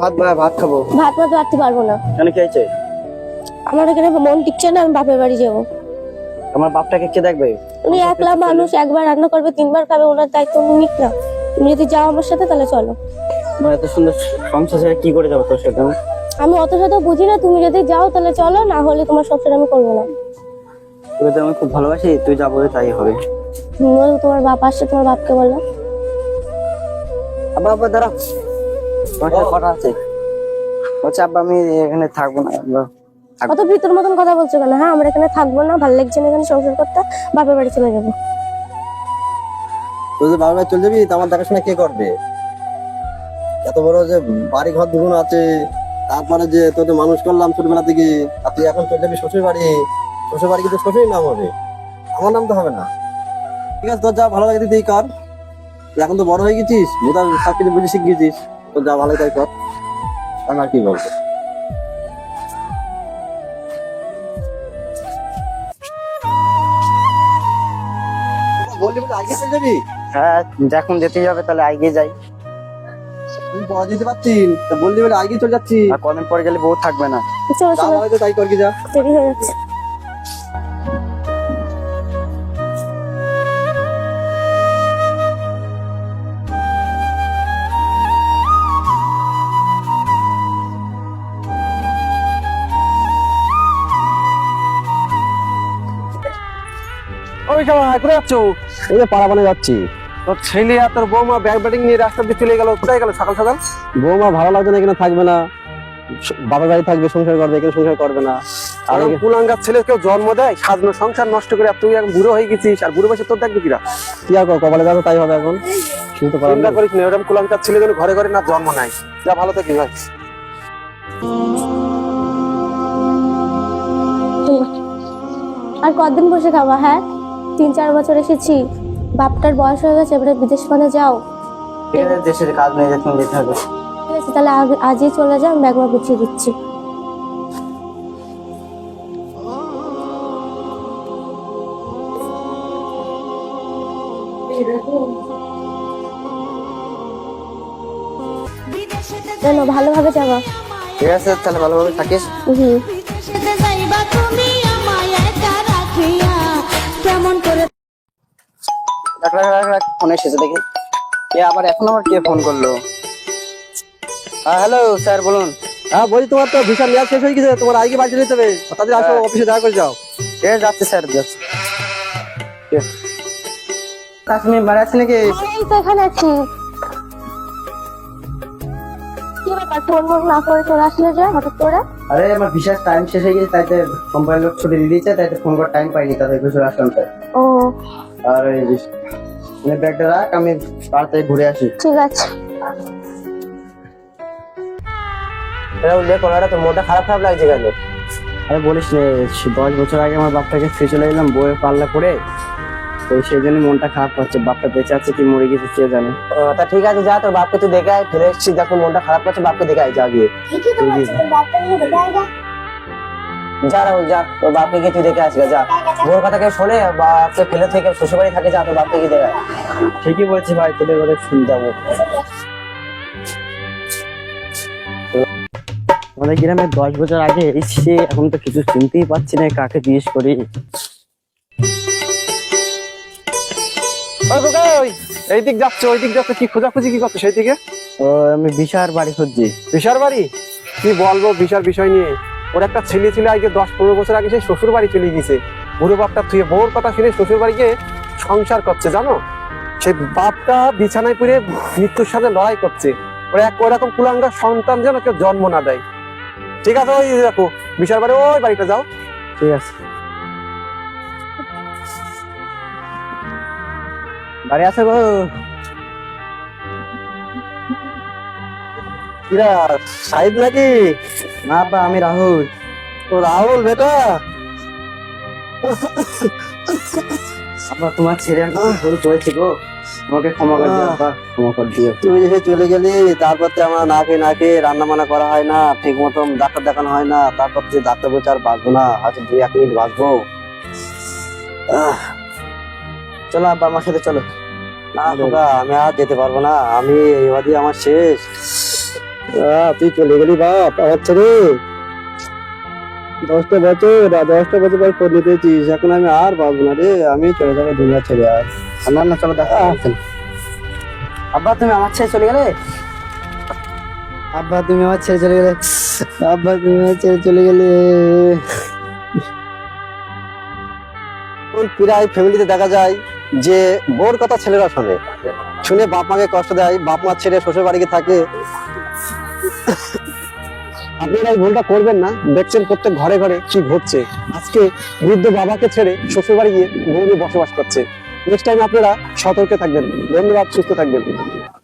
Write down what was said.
ভাত ভাই ভাত খাব। ভাত ভাত রাখতে পারব না। কেন কি হয়েছে আমার এখানে মন টিকছে না আমি বাপের বাড়ি যাব। আমার বাপটাকে কে দেখবে? উনি একলা মানুষ একবার রান্না করবে তিনবার খাবে ওনার দায়িত্ব উনি নিক না। তুমি যদি যাও আমার সাথে তাহলে চলো। আমার এত সুন্দর সংসার ছেড়ে কি করে যাব তোর সাথে? আমি? অত শত বুঝি না তুমি যদি যাও তাহলে চলো না হলে তোমার সংসার আমি করব না। তোকে তো আমি খুব ভালোবাসি তুই যা বলে তাই হবে। তুমি বলো তোমার বাপ আসছে তোমার বাপকে বলো। আব্বা দাঁড়া তোমার সাথে কথা আছে? বলছে আব্বা আমি এখানে থাকব না। কত ভিতর মতন কথা বলছো কেন? হ্যাঁ আমরা এখানে থাকব না ভালো লাগছে না এখানে সংসার করতে বাপের বাড়ি চলে যাব। তুই যে বারবার চলে যাবি তো আমার দেখাশোনা কে করবে? এত বড় যে বাড়ি ঘর দুগুণ আছে তারপরে যে তোদের মানুষ করলাম ছোটবেলা থেকে আর তুই এখন চলে যাবি শ্বশুর বাড়ি শ্বশুর বাড়ি কিন্তু শ্বশুরই নাম হবে। আমার নাম তো হবে না। ঠিক আছে তোর যা ভালো লাগে তুই কর। এখন তো বড় হয়ে গেছিস মোটা সব কিছু বুঝে শিখে গেছিস তোর যা ভালো তাই কর। আমি আর কি বলব? বললি বলে আগে চলে যাবি? হ্যাঁ যখন যেতে যাবে তাহলে আগে যাই। তুই পড়া দিতে পারছি তা বললি বলে আগে চলে যাচ্ছি। আর কদিন পরে গেলে বউ থাকবে না। তাই কর কি যা। দেরি যাচ্ছে ওই সময় কোথায় যাচ্ছ? এই যে পাড়াবানে যাচ্ছি। তোর ছেলে আর তোর বৌমা ব্যাগ ব্যাটিং নিয়ে রাস্তা দিয়ে চলে গেল কোথায় গেল সকাল সকাল? বৌমা ভালো লাগছে না এখানে থাকবে না। বাবার বাড়ি থাকবে সংসার করবে এখানে সংসার করবে না। আর আর কুলাঙ্গার ছেলে কেউ জন্ম দেয় সাজানো সংসার নষ্ট করে তুই এখন বুড়ো হয়ে গেছিস আর বুড়ো বয়সে তোর দেখবি কিরা? কি আর কপালে যাবে তাই হবে এখন। চিন্তা করিস না এরকম কুলাঙ্গার ছেলে যেন ঘরে ঘরে না জন্ম নাই যা ভালো থাকিস ভাই। আর কতদিন বসে খাবা হ্যাঁ? তিন চার বছর এসেছি। বাপটার বয়স হয়ে গেছে এবারে বিদেশ মানে যাও। দেশের কাজ নিয়ে যেতে যেতে হবে। ঠিক আছে তাহলে আগ- আজই চলে যাও আমি ব্যাগমা গুছিয়ে দিচ্ছি। কেন ভালোভাবে যাবা। ঠিক আছে তাহলে ভালোভাবে থাকিস। হুম। যাইবা তুমি রাখ রাখ রাখ রাখ ফোন এসেছে দেখি। কে আবার এখন আবার কে ফোন করল? হ্যাঁ হ্যালো স্যার বলুন। হ্যাঁ বলছি তোমার তো ভিসা শেষ হয়ে গেছে তোমার আগে বাড়ি যেতে হবে। তাদের আসো হ্যাঁ। অফিসে দেখা করে যাও। যাচ্ছে স্যার যাচ্ছে। কাশ্মীর বাড়ি আছে নাকি? এই তো এখানে আছি। কি ব্যাপার ফোন ফোন না করে চলে আসলে যে হঠাৎ করে? আরে আমার বিশেষ টাইম শেষ হয়ে গেছে তাইতে কোম্পানির লোক ছুটি দিয়ে দিয়েছে তাইতে ফোন করার টাইম পাইনি তাদের কিছু আসলাম তাই ও আর এই মানে ব্যাগটা রাখ আমি তাড়াতাড়ি ঘুরে আসি। ঠিক আছে। তো মনটা খারাপ খারাপ লাগছে কেন? আরে বলিস রে দশ বছর আগে আমার বাপটাকে ফিরে চলে এলাম বইয়ের পাল্লা করে তো সেই জন্য মনটা খারাপ হচ্ছে বাপটা বেঁচে আছে কি মরে গেছে কে জানে। তা ঠিক আছে যা তোর বাপকে তুই দেখে আয় ফিরে এসেছি দেখো মনটা খারাপ করছে বাপকে দেখে আয় যা গিয়ে। যা রাহুল যা। তোর বাপকে গিয়ে তুই দেখে আসবে যা। বোর কথা কেউ শোনে বাপকে ফেলে থেকে শ্বশুরবাড়ি থাকে যা তোর বাপকে গিয়ে দেখে ঠিকই বলছি ভাই তোদের কথা শুনতে যাব। আমাদের গ্রামে দশ বছর আগে এসেছি এখন তো কিছু চিনতেই পারছি না কাকে জিজ্ঞেস করি। এই দিক যাচ্ছে ওই দিক যাচ্ছে কি খোঁজাখুঁজি কি করছ সেই দিকে ও আমি বিশার বাড়ি খুঁজছি। বিশার বাড়ি? কি বলব বিশার বিষয় নিয়ে? ওর একটা ছেলে ছিল আগে দশ পনেরো বছর আগে সেই শ্বশুর বাড়ি চলে গেছে বুড়ো বাপটা থুয়ে বউর কথা শুনে শ্বশুর বাড়ি গিয়ে সংসার করছে, জানো? সেই বাপটা বিছানায় পড়ে মৃত্যুর সাথে লড়াই করছে। ওরা এক ওরকম কুলাঙ্গার সন্তান যেন কেউ জন্ম না দেয়। ঠিক আছে, ওই দেখো, বিশাল বাড়ি, ওই বাড়িটা যাও। ঠিক আছে। বাড়ি আছে গো। সাহিদ নাকি? না বা আমি রাহুল। ও রাহুল বেটা। আবার তোমার ছেলে ভুল করেছি গো। আমাকে ক্ষমা করে দিও আব্বা। ক্ষমা করে দিও। তুই যে চলে গেলি তারপর তো আমরা না খেয়ে না খেয়ে রান্না বান্না করা হয় না ঠিক মতন ডাক্তার দেখানো হয় না তারপর যে ডাক্তার বলছে আর বাঁচবো না হয়তো দুই এক মিনিট বাঁচবো। চলো আব্বা আমার সাথে চলো। না আমি আর যেতে পারব না আমি এবারই আমার শেষ। তুই চলে গেলি বাপ আমার ছেড়ে দশটা বছর দশটা বছর পর ফোন নিতেছিস এখন আমি আর পাবো না রে, আমি চলে যাব দুনিয়া ছেড়ে আর। না না, চলো দেখা আব্বা, তুমি আমার ছেড়ে চলে গেলে? আব্বা, তুমি আমার ছেড়ে চলে গেলে। আব্বা, তুমি আমার ছেড়ে চলে গেলে। প্রায় ফ্যামিলিতে দেখা যায় যে বোর কথা ছেলেরা শোনে। শুনে বাপ মাকে কষ্ট দেয়, বাপ মা ছেড়ে শ্বশুর বাড়িতে থাকে। আপনারা এই ভুলটা করবেন না। দেখছেন প্রত্যেক ঘরে ঘরে কি ঘটছে। আজকে বৃদ্ধ বাবাকে ছেড়ে শ্বশুর বাড়ি গিয়ে বউ বসবাস করছে। নেক্সট টাইম আপনারা সতর্কে থাকবেন। ধন্যবাদ, সুস্থ থাকবেন।